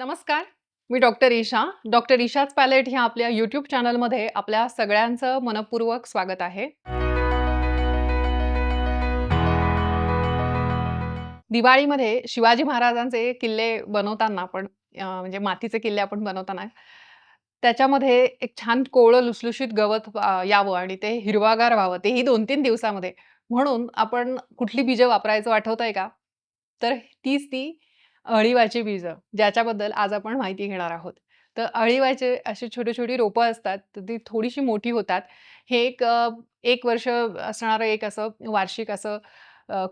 नमस्कार मी doctor Isha. Doctor ईशाच पॅलेट ह्या आपल्या यूट्यूब चॅनलमध्ये आपल्या सगळ्यांचं मनपूर्वक स्वागत आहे. दिवाळीमध्ये शिवाजी महाराजांचे किल्ले बनवताना आपण म्हणजे मातीचे किल्ले आपण बनवताना त्याच्यामध्ये एक छान कोवळं लुसलुशीत गवत यावं आणि ते हिरवागार व्हावं. तेही दोन तीन दिवसामध्ये. म्हणून आपण कुठली बीजं वापरायचं आठवत का? तर तीच ती अळीवाची बीजं ज्याच्याबद्दल आज आपण माहिती घेणार आहोत. तर अळीवाचे अशी छोटी छोटी रोपं असतात तर ती थोडीशी मोठी होतात. हे एक एक वर्ष असणारं एक असं वार्षिक असं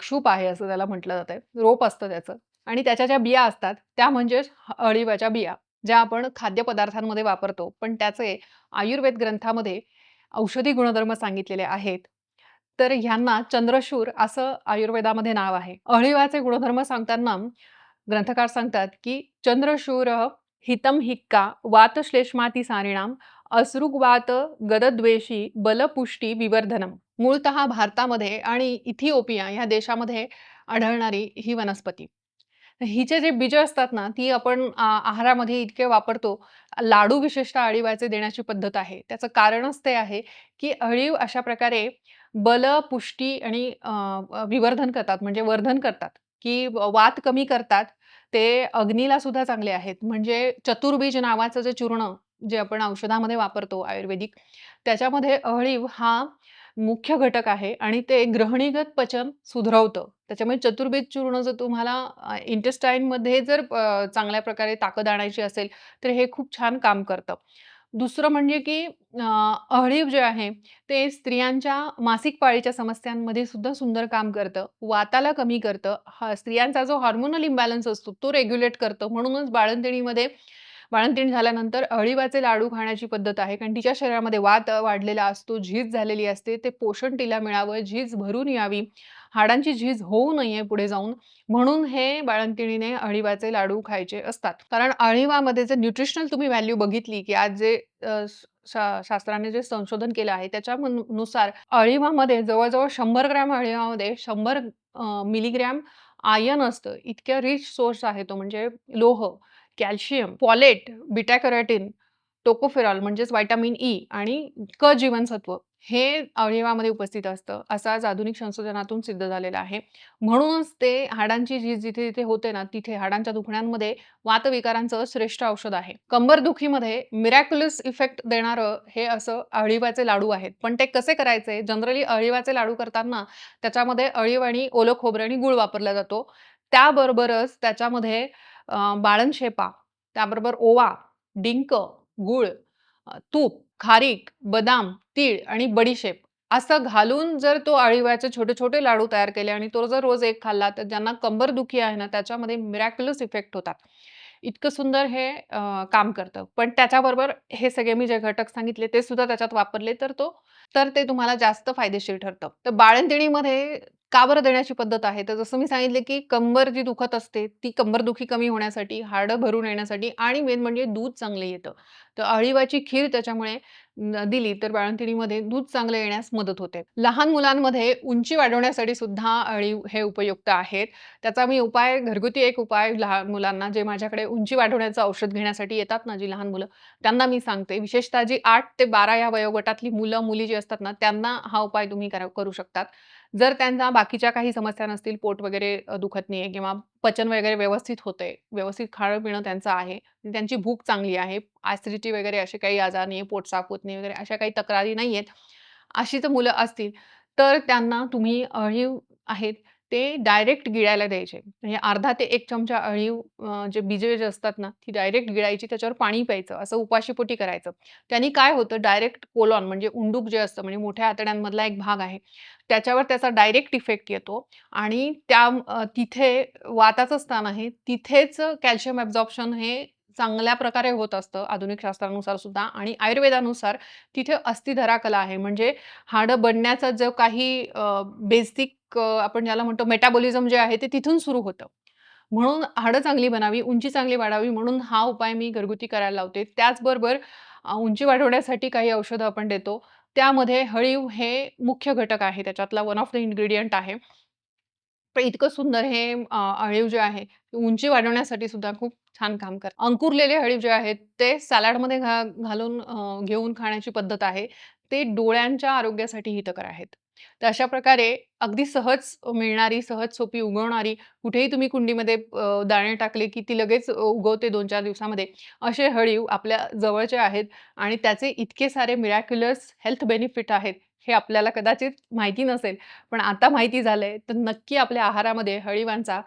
क्षूप आहे असं त्याला म्हटलं जातं रोप असतं त्याचं. आणि त्याच्या ज्या बिया असतात त्या म्हणजेच अळीवाच्या बिया ज्या आपण खाद्यपदार्थांमध्ये वापरतो. पण त्याचे आयुर्वेद ग्रंथामध्ये औषधी गुणधर्म सांगितलेले आहेत. तर ह्यांना चंद्रशूर असं आयुर्वेदामध्ये नाव आहे. अळीवाचे गुणधर्म सांगताना ग्रंथकार सांगतात की चंद्रशूर हितम हिक्का वातश्लेष्माती सारिणाम असृग्वात गदद्वेषी बलपुष्टी विवर्धनम. मूळतः भारतामध्ये आणि इथिओपिया ह्या देशामध्ये आढळणारी ही वनस्पती. हिचे जे बीज असतात ना ती आपण आहारामध्ये इतके वापरतो लाडू विशेषतः अळीवाचे देण्याची पद्धत आहे. त्याचं कारणच ते आहे की अळीव अशा प्रकारे बल पुष्टी आणि विवर्धन करतात म्हणजे वर्धन करतात की वात कमी करतात ते अग्नीला सुद्धा चांगले आहेत. म्हणजे चतुर्बीज नावाचं जे चूर्ण जे आपण औषधामध्ये वापरतो आयुर्वेदिक त्याच्यामध्ये अळीव हा मुख्य घटक आहे आणि ते ग्रहणीगत पचन सुधरवतं. त्याच्यामुळे चतुर्बीज चूर्ण जर तुम्हाला इंटेस्टाईनमध्ये जर चांगल्या प्रकारे ताकद आणायची असेल तर हे खूप छान काम करतं. दुसरं म्हणजे की अहळीव अळीव जे आहे ते स्त्रियांच्या मासिक पाळीच्या समस्यांमध्ये सुद्धा सुंदर काम करतं. वाताला कमी करतं. हा स्त्रियांचा जो हार्मोनल इम्बॅलन्स असतो तो रेग्युलेट करतं. म्हणूनच बाळंतिणीमध्ये बाळंतीण झाल्यानंतर अळीवाचे लाडू खाण्याची पद्धत आहे. कारण तिच्या शरीरामध्ये वात वाढलेला असतो झीज झालेली असते. ते पोषण तिला मिळावं झीज भरून यावी. हाडांची झीज होऊ नये पुढे जाऊन. म्हणून हे बाळंतिणीने अळीवाचे लाडू खायचे असतात. कारण अळीवामध्ये जर न्यूट्रिशनल तुम्ही व्हॅल्यू बघितली की आज जे शा- शास्त्राने जे संशोधन केलं आहे त्याच्या नुसार अळीवामध्ये जवळजवळ शंभर ग्रॅम अळीवामध्ये शंभर मिलीग्रॅम आयन असतं. इतक्या रिच सोर्स आहे तो म्हणजे लोह कॅल्शियम पॉलेट बिटा टोकोफेरॉल म्हणजेच व्हायटामिन ई e आणि क जीवनसत्व. हे अवयवामध्ये उपस्थित असतं. असं आज आधुनिक संशोधनातून सिद्ध झालेलं आहे. म्हणूनच ते हाडांची जी जिथे जिथे होते ना तिथे हाडांच्या दुखण्यांमध्ये वातविकारांचं श्रेष्ठ औषध आहे. कंबर दुखीमध्ये मिरॅक्युलस इफेक्ट देणारं हे असं अळीवाचे लाडू आहेत. पण ते कसे करायचे? जनरली अळीवाचे लाडू करताना त्याच्यामध्ये अळीव आणि ओलं खोबरं आणि गुळ वापरला जातो. त्याबरोबरच त्याच्यामध्ये बाळणशेपा बाळनशेपा त्याबरोबर ओवा डिंक गूळ तूप खारीक बदाम तीळ आणि बडीशेप असं घालून जर तो अळीवाचे छोटे छोटे लाडू तयार केले आणि तो जर रोज एक खाल्ला तर ज्यांना कंबर दुखी आहे ना त्याच्यामध्ये मिरॅक्युलस इफेक्ट होतात. इतकं सुंदर हे आ, काम करतं. पण त्याच्याबरोबर हे सगळे मी जे घटक सांगितले ते सुद्धा त्याच्यात वापरले तर तो तर ते तुम्हाला जास्त फायदेशीर ठरतं. तर बाळंतिणीमध्ये का बरं देण्याची पद्धत आहे. तर जसं मी सांगितले की कंबर जी दुखत असते ती कंबरदुखी कमी होण्यासाठी हाडं भरून येण्यासाठी आणि मेन म्हणजे दूध चांगलं येतं. तर अळीवाची खीर त्याच्यामुळे दिली तर बाळंतिणीमध्ये दूध चांगलं येण्यास मदत होते. लहान मुलांमध्ये उंची वाढवण्यासाठी सुद्धा अळीव हे उपयुक्त आहेत. त्याचा मी उपाय घरगुती एक उपाय लहान मुलांना जे माझ्याकडे उंची वाढवण्याचं औषध घेण्यासाठी येतात ना जी लहान मुलं त्यांना मी सांगते. विशेषतः जी आठ ते बारा या वयोगटातली मुलं मुली जी असतात ना त्यांना हा उपाय तुम्ही करा- करू शकतात. जर त्यांना बाकीच्या काही समस्या नसतील पोट वगैरे दुखत नाहीये किंवा पचन वगैरे व्यवस्थित होतंय व्यवस्थित खाणं पिणं त्यांचं आहे त्यांची भूक चांगली आहे ॲसिडिटी वगैरे असे काही आजार नाही पोट साफ होत नाही वगैरे अशा काही तक्रारी नाही आहेत अशी जर मुलं असतील. तर त्यांना तुम्ही अळीव आहेत ते डायरेक्ट गिळायला द्यायचे. म्हणजे अर्धा ते एक चमचा अळीव जे बीजे जे असतात ना ती डायरेक्ट गिळायची त्याच्यावर पाणी प्यायचं असं उपाशीपोटी करायचं. त्यांनी काय होतं डायरेक्ट कोलॉन म्हणजे उंडूक जे असतं म्हणजे मोठ्या आतड्यांमधला एक भाग आहे त्याच्यावर त्याचा डायरेक्ट इफेक्ट येतो. आणि त्या तिथे वाताचं स्थान आहे तिथेच कॅल्शियम ॲब्झॉर्प्शन हे चांगल्या प्रकारे होत असतं आधुनिक शास्त्रानुसार सुद्धा. आणि आयुर्वेदानुसार तिथे अस्थिधरा कला आहे. म्हणजे हाडं बनण्याचा जो काही बेसिक आपण ज्याला म्हणतो मेटाबॉलिझम जे आहे ते तिथून सुरू होतं. म्हणून हाडं चांगली बनावी उंची चांगली वाढावी म्हणून हा उपाय मी घरगुती करायला लावते. त्याचबरोबर उंची वाढवण्यासाठी काही औषधं आपण देतो. त्यामध्ये हळीव हे मुख्य घटक आहे. त्याच्यातला वन ऑफ द इन्ग्रेडियंट आहे. पण इतकं सुंदर हे अळीव जे आहे उंची वाढवण्यासाठी सुद्धा खूप छान काम करतात. अंकुरलेले हळीव जे आहेत ते सॅलडमध्ये घा घालून घेऊन खाण्याची पद्धत आहे. ते डोळ्यांच्या आरोग्यासाठी हितकर आहेत. तर अशा प्रकारे अगदी सहज मिळणारी, सहज सोपी उगवणारी, कुठेही तुम्ही कुंडीमध्ये दाणे टाकले की ती लगेच उगवते 2-4 दिवसामध्ये. असे हळीव आपल्या जवळचे आहेत आणि त्याचे इतके सारे मिराक्युलस हेल्थ बेनिफिट आहेत, हे आपल्याला कदाचित माहिती नसेल. पण आता माहिती झालंय, तर नक्की आपल्या आहारामध्ये हळीवांचा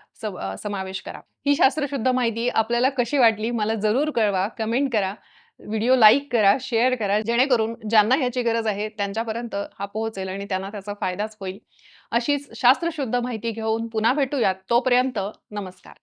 समावेश करा. ही शास्त्रशुद्ध माहिती आपल्याला कशी वाटली मला जरूर कळवा, कमेंट करा. व्हिडिओ लाईक करा, शेअर करा, जेणेकरून ज्यांना ह्याची गरज आहे त्यांच्यापर्यंत हा पोहोचेल आणि त्यांना त्याचा फायदाच होईल. अशीच शास्त्रशुद्ध माहिती घेऊन पुन्हा भेटूयात. तोपर्यंत नमस्कार.